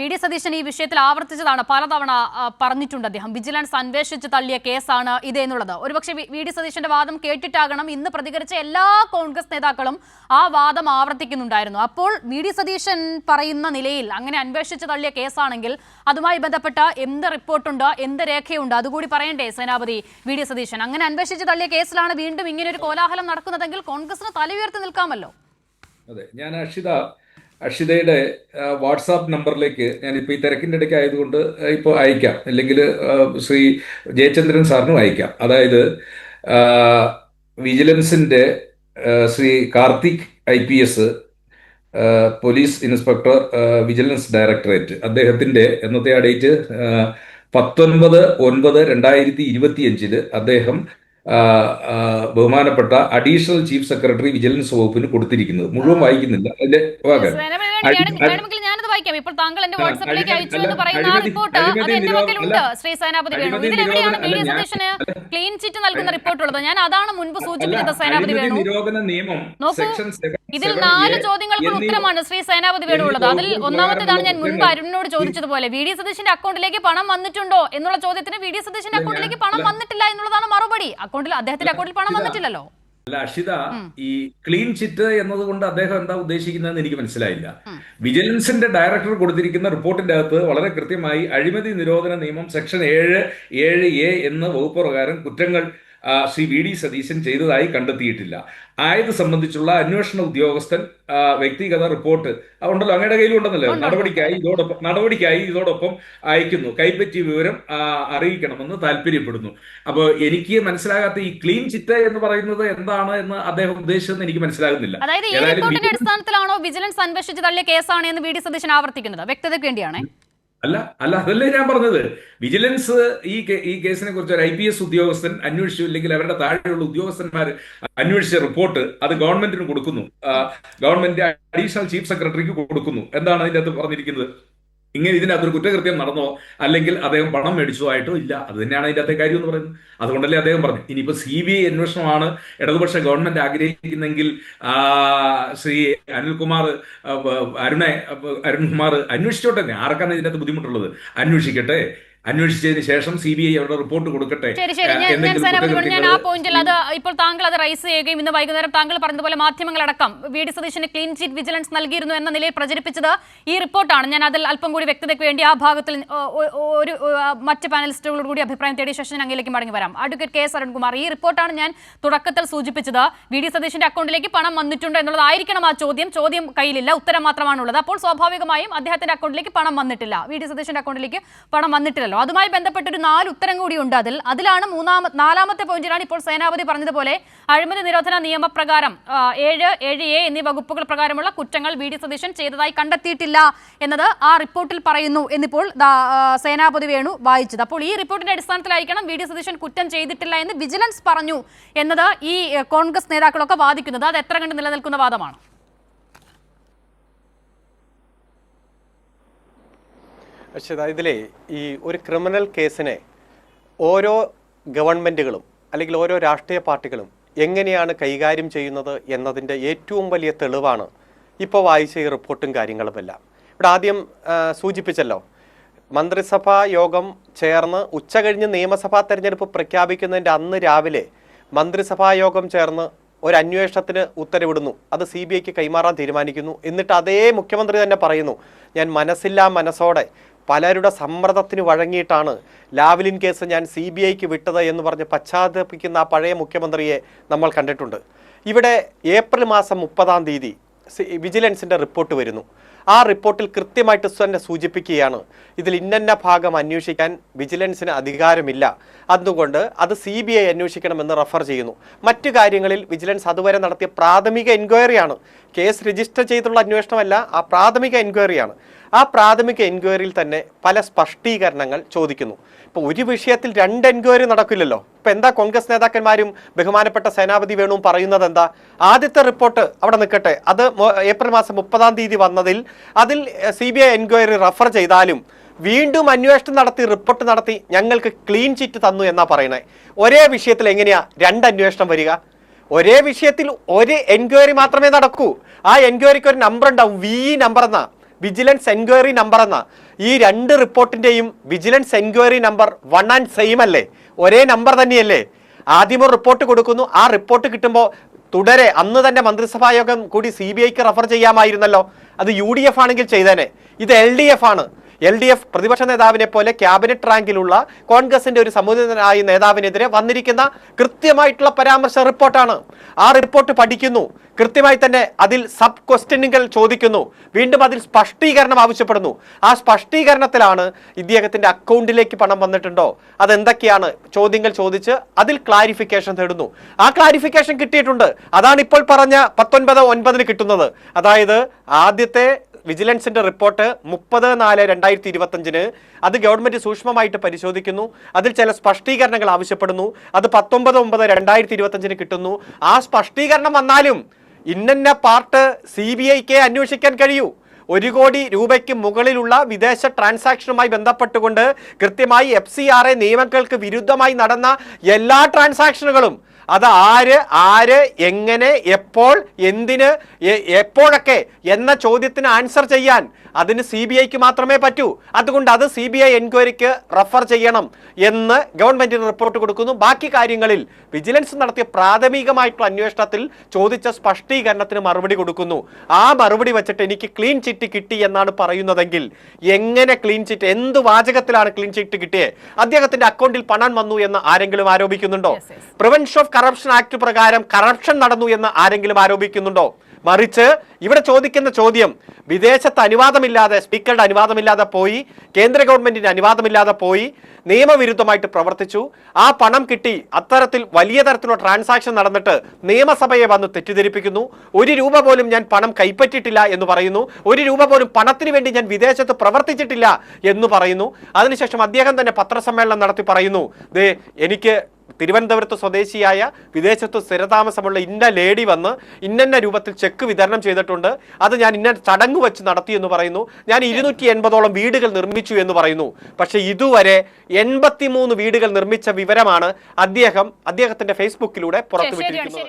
V D Satheesan ഈ വിഷയത്തിൽ ആവർത്തിച്ചതാണ് പലതവണ പറഞ്ഞിട്ടുണ്ട് അദ്ദേഹം. വിജിലൻസ് അന്വേഷിച്ച് തള്ളിയ കേസാണ് ഇത് എന്നുള്ളത്. ഒരുപക്ഷെ വി- വി ഡി സതീശന്റെ വാദം കേട്ടിട്ടാകണം. ഇന്ന് പ്രതികരിച്ച എല്ലാ കോൺഗ്രസ് നേതാക്കളും ആ വാദം ആവർത്തിക്കുന്നുണ്ടായിരുന്നു. അപ്പോൾ വി ഡി സതീശൻ പറയുന്ന നിലയിൽ അങ്ങനെ അന്വേഷിച്ച് തള്ളിയ കേസാണെങ്കിൽ അതുമായി ബന്ധപ്പെട്ട എന്ത് റിപ്പോർട്ടുണ്ട് എന്ത് രേഖയുണ്ട് അതുകൂടി പറയണ്ടേ സേനാപതി വി ഡി സതീശൻ. അങ്ങനെ അന്വേഷിച്ച് തള്ളിയ കേസിലാണ് വീണ്ടും ഇങ്ങനെ ഒരു കോലാഹലം നടക്കുന്നതെങ്കിൽ കോൺഗ്രസിന് ഉയർത്തി നിൽക്കാമല്ലോ. അതെ ഞാൻ അക്ഷിത അക്ഷിതയുടെ വാട്സാപ്പ് നമ്പറിലേക്ക് ഞാൻ ഇപ്പോൾ ഈ തിരക്കിന്റെ ഇടയ്ക്ക് ആയതുകൊണ്ട് ഇപ്പോൾ അയക്കാം. അല്ലെങ്കിൽ ശ്രീ ജയചന്ദ്രൻ സാറിനും അയക്കാം. അതായത് വിജിലൻസിന്റെ Shri Karthik I P S police inspector vigilance directorate. അദ്ദേഹത്തിന്റെ എന്നത്തെ ആ ഡേറ്റ് പത്തൊൻപത് ഒൻപത് രണ്ടായിരത്തി ഇരുപത്തിയഞ്ചിൽ അദ്ദേഹം ബഹുമാനപ്പെട്ട അഡീഷണൽ ചീഫ് സെക്രട്ടറി വിജിലൻസ് വകുപ്പിന് കൊടുത്തിരിക്കുന്നത്. മുഴുവൻ വായിക്കുന്നില്ല. അതിന്റെ വായിക്കാം. ഇപ്പോൾ താങ്കൾ എന്റെ ആ, വാട്സാപ്പിലേക്ക് അയച്ചു എന്ന് പറയുന്ന ആ റിപ്പോർട്ട് അത് അഴിമതി എന്റെ പക്കലുണ്ട് ശ്രീ സേനാപതി വേണു. ഡി സതീശന് ക്ലീൻ ചിറ്റ് നൽകുന്ന റിപ്പോർട്ട് ഉള്ളത്. ഞാൻ അതാണ് മുൻപ് അല്ല സൂചിപ്പിച്ചത് സേനാപതി വേണു. നിയമം നോക്കൂ, ഇതിൽ നാല് ചോദ്യങ്ങൾക്കുള്ള ഉത്തരമാണ് ശ്രീ സേനാപതി വേണുള്ളത് അതിൽ ഒന്നാമത്തേതാണ് ഞാൻ മുൻപ് അരുണിനോട് ചോദിച്ചതുപോലെ. വി ഡി സതീശന്റെ അക്കൗണ്ടിലേക്ക് പണം വന്നിട്ടുണ്ടോ എന്നുള്ള ചോദ്യത്തിന് വി ഡി സതീശന്റെ അക്കൗണ്ടിലേക്ക് പണം വന്നിട്ടില്ല എന്നുള്ളതാണ് മറുപടി. അക്കൗണ്ടിൽ അദ്ദേഹത്തിന്റെ അക്കൗണ്ടിൽ പണം വന്നിട്ടില്ലല്ലോ. അല്ല അഷിത ഈ ക്ലീൻ ചിറ്റ് എന്നതുകൊണ്ട് അദ്ദേഹം എന്താ ഉദ്ദേശിക്കുന്നതെന്ന് എനിക്ക് മനസ്സിലായില്ല. വിജിലൻസിന്റെ ഡയറക്ടർ കൊടുത്തിരിക്കുന്ന റിപ്പോർട്ടിന്റെ അകത്ത് വളരെ കൃത്യമായി അഴിമതി നിരോധന നിയമം സെക്ഷൻ ഏഴ് ഏഴ് എ എന്ന വകുപ്പ് പ്രകാരം കുറ്റങ്ങൾ ശ്രീ വി ഡി സതീശൻ ചെയ്തതായി കണ്ടെത്തിയിട്ടില്ല. ആയത് സംബന്ധിച്ചുള്ള അന്വേഷണ ഉദ്യോഗസ്ഥൻ വ്യക്തിഗത റിപ്പോർട്ട് ഉണ്ടല്ലോ അങ്ങയുടെ കയ്യിലുണ്ടെന്നല്ലോ. നടപടിക്കായി ഇതോടൊപ്പം നടപടിക്കായി ഇതോടൊപ്പം അയക്കുന്നു. കൈപ്പറ്റിയ വിവരം അറിയിക്കണമെന്ന് താല്പര്യപ്പെടുന്നു. അപ്പോൾ എനിക്ക് മനസ്സിലാകാത്ത ഈ ക്ലീൻ ചിറ്റ എന്ന് പറയുന്നത് എന്താണ് എന്ന് അദ്ദേഹം ഉദ്ദേശിച്ചതെന്ന് എനിക്ക് മനസ്സിലാകുന്നില്ല. അതായത് ഈ റിപ്പോർട്ടിന്റെ അടിസ്ഥാനത്തിലാണോ വിജിലൻസ് അന്വേഷിച്ച് തള്ളിയ കേസാണ് എന്ന് വി ഡി സതീശൻ ആവർത്തിക്കുന്നത്? വ്യക്തതയ്ക്ക് വേണ്ടിയാണ്. അല്ല അല്ല അതല്ലേ ഞാൻ പറഞ്ഞത്. വിജിലൻസ് ഈ ഈ കേസിനെ കുറിച്ച് ഒരു ഐ പി എസ് ഉദ്യോഗസ്ഥൻ അന്വേഷിച്ചു ഇല്ലെങ്കിൽ അവരുടെ താഴെയുള്ള ഉദ്യോഗസ്ഥന്മാർ അന്വേഷിച്ച റിപ്പോർട്ട് അത് ഗവൺമെന്റിന് കൊടുക്കുന്നു. ഗവൺമെന്റ് അഡീഷണൽ ചീഫ് സെക്രട്ടറിക്ക് കൊടുക്കുന്നു. എന്താണ് അതിന്റെ അകത്ത് പറഞ്ഞിരിക്കുന്നത്? ഇങ്ങനെ ഇതിനകത്തൊരു കുറ്റകൃത്യം നടന്നോ അല്ലെങ്കിൽ അദ്ദേഹം പണം മേടിച്ചോ ആയിട്ടോ ഇല്ല. അത് തന്നെയാണ് അതിന്റെ അകത്തെ കാര്യം എന്ന് പറയുന്നത്. അതുകൊണ്ടല്ലേ അദ്ദേഹം പറഞ്ഞു ഇനിയിപ്പോ സി ബി ഐ അന്വേഷണമാണ് ഇടതുപക്ഷ ഗവൺമെന്റ് ആഗ്രഹിക്കുന്നെങ്കിൽ ശ്രീ അനിൽകുമാർ അരുണെ അരുൺകുമാർ അന്വേഷിച്ചോട്ടെ. ആർക്കാണ് ഇതിനകത്ത് ബുദ്ധിമുട്ടുള്ളത്? അന്വേഷിക്കട്ടെ. അന്വേഷിച്ചതിന് ശേഷം സി ബി ഐ അവരുടെ റിപ്പോർട്ട് കൊടുക്കട്ടെ? ഞാൻ ആ പോയിന്റിൽ അത് ഇപ്പോൾ താങ്കൾ അത് റൈസ് ചെയ്യുകയും ഇന്ന് വൈകുന്നേരം താങ്കൾ പറഞ്ഞതുപോലെ മാധ്യമങ്ങളടക്കം വി ഡി സതീശന് ക്ലീൻ ചീറ്റ് വിജിലൻസ് നൽകിയിരുന്നു എന്ന നിലയിൽ പ്രചരിപ്പിച്ചത് ഈ റിപ്പോർട്ടാണ്. ഞാൻ അതിൽ അല്പം കൂടി വ്യക്തതയ്ക്ക് വേണ്ടി ആ ഭാഗത്തിൽ ഒരു മറ്റ് പാനലിസ്റ്റുകളോട് കൂടി അഭിപ്രായം തേടിയ ശേഷം ഞാൻ അങ്ങിലേക്ക് മടങ്ങി വരാം. അഡ്വക്കേറ്റ് കെ എസ് അരുൺകുമാർ ഈ റിപ്പോർട്ടാണ് ഞാൻ തുടക്കത്തിൽ സൂചിപ്പിച്ചത്. വി ഡി സതീശന്റെ അക്കൗണ്ടിലേക്ക് പണം വന്നിട്ടുണ്ടോ എന്നുള്ളതായിരിക്കണം ആ ചോദ്യം. ചോദ്യം കയ്യിലില്ല ഉത്തരം മാത്രമാണുള്ളത്. അപ്പോൾ സ്വാഭാവികമായും അദ്ദേഹത്തിന്റെ അക്കൗണ്ടിലേക്ക് പണം വന്നിട്ടില്ല. വി ഡി സതീശന്റെ അക്കൗണ്ടിലേക്ക് പണം വന്നിട്ടില്ലല്ലോ അതുമായി ബന്ധപ്പെട്ട ഒരു നാല് ഉത്തരം ഉണ്ട് അതിൽ. അതിലാണ് മൂന്നാമ നാലാമത്തെ പോയിന്റിലാണ് ഇപ്പോൾ സേനാപതി പറഞ്ഞതുപോലെ അഴിമതി നിരോധന നിയമപ്രകാരം ഏഴ് ഏഴ് എ എന്നീ വകുപ്പുകൾ പ്രകാരമുള്ള കുറ്റങ്ങൾ വി ഡി സതീശൻ ചെയ്തതായി കണ്ടെത്തിയിട്ടില്ല എന്നത് ആ റിപ്പോർട്ടിൽ പറയുന്നു എന്നിപ്പോൾ സേനാപതി വേണു വായിച്ചത്. അപ്പോൾ ഈ റിപ്പോർട്ടിന്റെ അടിസ്ഥാനത്തിലായിരിക്കണം വി ഡി സതീശൻ കുറ്റം ചെയ്തിട്ടില്ല എന്ന് വിജിലൻസ് പറഞ്ഞു എന്നത് ഈ കോൺഗ്രസ് നേതാക്കളൊക്കെ വാദിക്കുന്നത്. അത് എത്ര കണ്ട് നിലനിൽക്കുന്ന വാദമാണ്? ഇതിലേ ഇതിലെ ഈ ഒരു ക്രിമിനൽ കേസിനെ ഓരോ ഗവൺമെന്റുകളും അല്ലെങ്കിൽ ഓരോ രാഷ്ട്രീയ പാർട്ടികളും എങ്ങനെയാണ് കൈകാര്യം ചെയ്യുന്നത് എന്നതിന്റെ ഏറ്റവും വലിയ തെളിവാണ് ഇപ്പോൾ വായിച്ച ഈ റിപ്പോർട്ടും കാര്യങ്ങളുമെല്ലാം. ഇവിടെ ആദ്യം സൂചിപ്പിച്ചല്ലോ മന്ത്രിസഭാ യോഗം ചേർന്ന് ഉച്ച കഴിഞ്ഞ് നിയമസഭാ തെരഞ്ഞെടുപ്പ് പ്രഖ്യാപിക്കുന്നതിന്റെ അന്ന് രാവിലെ മന്ത്രിസഭാ യോഗം ചേർന്ന് ഒരു അന്വേഷണത്തിന് ഉത്തരവിടുന്നു. അത് സി ബി ഐക്ക് കൈമാറാൻ തീരുമാനിക്കുന്നു. എന്നിട്ട് അതേ മുഖ്യമന്ത്രി തന്നെ പറയുന്നു ഞാൻ മനസ്സില്ലാ മനസ്സോടെ പലരുടെ സമ്മർദ്ദത്തിന് വഴങ്ങിയിട്ടാണ് ലാവ്ലിൻ കേസ് ഞാൻ സി ബി ഐക്ക് വിട്ടത് എന്ന് പറഞ്ഞ് പശ്ചാത്തപിക്കുന്ന ആ പഴയ മുഖ്യമന്ത്രിയെ നമ്മൾ കണ്ടിട്ടുണ്ട്. ഇവിടെ ഏപ്രിൽ മാസം മുപ്പതാം തീയതി വിജിലൻസിന്റെ റിപ്പോർട്ട് വരുന്നു. ആ റിപ്പോർട്ടിൽ കൃത്യമായിട്ട് തന്നെ സൂചിപ്പിക്കുകയാണ്. ഇതിൽ ഇന്നന്ന ഭാഗം അന്വേഷിക്കാൻ വിജിലൻസിന് അധികാരമില്ല. അതുകൊണ്ട് അത് സി ബി ഐ അന്വേഷിക്കണമെന്ന് റെഫർ ചെയ്യുന്നു. മറ്റു കാര്യങ്ങളിൽ വിജിലൻസ് അതുവരെ നടത്തിയ പ്രാഥമിക എൻക്വയറിയാണ്. കേസ് രജിസ്റ്റർ ചെയ്തുള്ള അന്വേഷണമല്ല ആ പ്രാഥമിക എൻക്വയറിയാണ്. ആ പ്രാഥമിക എൻക്വയറിയിൽ തന്നെ പല സ്പഷ്ടീകരണങ്ങൾ ചോദിക്കുന്നു. ഇപ്പോൾ ഒരു വിഷയത്തിൽ രണ്ട് എൻക്വയറി നടക്കില്ലല്ലോ. ഇപ്പം എന്താ കോൺഗ്രസ് നേതാക്കന്മാരും ബഹുമാനപ്പെട്ട സേനാപതി വേണുവും പറയുന്നത് എന്താ? ആദ്യത്തെ റിപ്പോർട്ട് അവിടെ നിൽക്കട്ടെ. അത് ഏപ്രിൽ മാസം മുപ്പതാം തീയതി വന്നതിൽ അതിൽ C B I enquiry refer ചെയ്താലും വീണ്ടും അന്വേഷണം നടത്തി റിപ്പോർട്ട് നടത്തി ഞങ്ങൾക്ക് ക്ലീൻ ചിറ്റ് തന്നു എന്നാ പറയണേ ഒരേ വിഷയത്തിൽ എങ്ങനെയാ രണ്ട് അന്വേഷണം വരിക? ഒരേ വിഷയത്തിൽ ഒരു എൻക്വയറി മാത്രമേ നടക്കൂ. ആ എൻക്വയറിക്ക് ഒരു നമ്പർ ഉണ്ടാവും. വി നമ്പർ എന്നാ. വിജിലൻസ് എൻക്വയറി നമ്പർ എന്ന ഈ രണ്ട് റിപ്പോർട്ടിന്റെയും vigilance enquiry number one and same അല്ലേ? ഒരേ നമ്പർ തന്നെയല്ലേ? ആദ്യം ഒരു റിപ്പോർട്ട് കൊടുക്കുന്നു. ആ റിപ്പോർട്ട് കിട്ടുമ്പോൾ തുടരെ അന്ന് തന്നെ മന്ത്രിസഭായോഗം കൂടി സി ബി ഐക്ക് റെഫർ ചെയ്യാമായിരുന്നല്ലോ. അത് യു ഡി എഫ് ആണെങ്കിൽ ചെയ്തേനെ. ഇത് എൽ ഡി എഫ് ആണ്. എൽ ഡി എഫ് പ്രതിപക്ഷ നേതാവിനെ പോലെ ക്യാബിനറ്റ് റാങ്കിലുള്ള കോൺഗ്രസിന്റെ ഒരു സമുദായ നേതാവിനെതിരെ വന്നിരിക്കുന്ന കൃത്യമായിട്ടുള്ള പരാമർശ റിപ്പോർട്ടാണ്. ആ റിപ്പോർട്ട് പഠിക്കുന്നു. കൃത്യമായി തന്നെ അതിൽ സബ് ക്വസ്റ്റ്യനുകൾ ചോദിക്കുന്നു. വീണ്ടും അതിൽ സ്പഷ്ടീകരണം ആവശ്യപ്പെടുന്നു. ആ സ്പഷ്ടീകരണത്തിലാണ് ഇദ്ദേഹത്തിന്റെ അക്കൗണ്ടിലേക്ക് പണം വന്നിട്ടുണ്ടോ? അതെന്തൊക്കെയാണ്? ചോദ്യങ്ങൾ ചോദിച്ച് അതിൽ ക്ലാരിഫിക്കേഷൻ തേടുന്നു. ആ ക്ലാരിഫിക്കേഷൻ കിട്ടിയിട്ടുണ്ട്. അതാണ് ഇപ്പോൾ പറഞ്ഞ പത്തൊൻപത് ഒൻപതിന് കിട്ടുന്നത്. അതായത് ആദ്യത്തെ വിജിലൻസിന്റെ റിപ്പോർട്ട് മുപ്പത് നാല് രണ്ടായിരത്തി ഇരുപത്തഞ്ചിന് അത് ഗവൺമെന്റ് സൂക്ഷ്മമായിട്ട് പരിശോധിക്കുന്നു. അതിൽ ചില സ്പഷ്ടീകരണങ്ങൾ ആവശ്യപ്പെടുന്നു. അത് പത്തൊമ്പത് ഒമ്പത് രണ്ടായിരത്തി ഇരുപത്തഞ്ചിന് കിട്ടുന്നു. ആ സ്പഷ്ടീകരണം വന്നാലും ഇന്നന്ന പാർട്ട് സി ബി ഐക്ക് അന്വേഷിക്കാൻ കഴിയൂ. ഒരു കോടി രൂപയ്ക്ക് മുകളിലുള്ള വിദേശ ട്രാൻസാക്ഷനുമായി ബന്ധപ്പെട്ടുകൊണ്ട് കൃത്യമായി എഫ് സി ആർ എ നിയമങ്ങൾക്ക് വിരുദ്ധമായി നടന്ന എല്ലാ ട്രാൻസാക്ഷനുകളും അത് ആര് ആര് എങ്ങനെ എപ്പോൾ എന്തിന് എപ്പോഴൊക്കെ എന്ന ചോദ്യത്തിന് ആൻസർ ചെയ്യാൻ അതിന് സി ബി ഐക്ക് മാത്രമേ പറ്റൂ. അതുകൊണ്ട് അത് സി ബി ഐ എൻക്വയറിക്ക് റെഫർ ചെയ്യണം എന്ന് ഗവൺമെന്റിന് റിപ്പോർട്ട് കൊടുക്കുന്നു. ബാക്കി കാര്യങ്ങളിൽ വിജിലൻസ് നടത്തിയ പ്രാഥമികമായിട്ടുള്ള അന്വേഷണത്തിൽ ചോദിച്ച സ്പഷ്ടീകരണത്തിന് മറുപടി കൊടുക്കുന്നു. ആ മറുപടി വെച്ചിട്ട് എനിക്ക് ക്ലീൻ ചിറ്റ് കിട്ടി എന്നാണ് പറയുന്നതെങ്കിൽ എങ്ങനെ ക്ലീൻ ചിറ്റ് എന്ത് വാചകത്തിലാണ് ക്ലീൻ ചിറ്റ് കിട്ടിയത് അദ്ദേഹത്തിന്റെ അക്കൗണ്ടിൽ പണം വന്നു എന്ന് ആരെങ്കിലും ആരോപിക്കുന്നുണ്ടോ. പ്രിവെൻഷൻ ഓഫ് കറപ്ഷൻ ആക്ട് പ്രകാരം കറപ്ഷൻ നടന്നു എന്ന് ആരെങ്കിലും ആരോപിക്കുന്നുണ്ടോ? മറിച്ച് ഇവിടെ ചോദിക്കുന്ന ചോദ്യം വിദേശത്ത് അനുവാദമില്ലാതെ സ്പീക്കറുടെ അനുവാദമില്ലാതെ പോയി കേന്ദ്ര ഗവൺമെന്റിന്റെ അനുവാദമില്ലാതെ പോയി നിയമവിരുദ്ധമായിട്ട് പ്രവർത്തിച്ചു. ആ പണം കിട്ടി അത്തരത്തിൽ വലിയ തരത്തിലുള്ള ട്രാൻസാക്ഷൻ നടന്നിട്ട് നിയമസഭയെ വന്ന് തെറ്റിദ്ധരിപ്പിക്കുന്നു. ഒരു രൂപ പോലും ഞാൻ പണം കൈപ്പറ്റിയിട്ടില്ല എന്ന് പറയുന്നു. ഒരു രൂപ പോലും പണത്തിന് വേണ്ടി ഞാൻ വിദേശത്ത് പ്രവർത്തിച്ചിട്ടില്ല എന്ന് പറയുന്നു. അതിനുശേഷം അദ്ദേഹം തന്നെ പത്രസമ്മേളനം നടത്തി പറയുന്നു ദേ എനിക്ക് തിരുവനന്തപുരത്ത് സ്വദേശിയായ വിദേശത്ത് സ്ഥിരതാമസമുള്ള ഇന്ന ലേഡി വന്ന് ഇന്നന്ന രൂപത്തിൽ ചെക്ക് വിതരണം ചെയ്തിട്ടുണ്ട്. അത് ഞാൻ ഇന്ന ചടങ്ങ് വെച്ച് നടത്തി എന്ന് പറയുന്നു. ഞാൻ ഇരുന്നൂറ്റി എൺപതോളം വീടുകൾ നിർമ്മിച്ചു എന്ന് പറയുന്നു. പക്ഷേ ഇതുവരെ എൺപത്തിമൂന്ന് വീടുകൾ നിർമ്മിച്ച വിവരമാണ് അദ്ദേഹം അദ്ദേഹത്തിന്റെ ഫേസ്ബുക്കിലൂടെ പുറത്തുവിട്ടിരിക്കുന്നത്.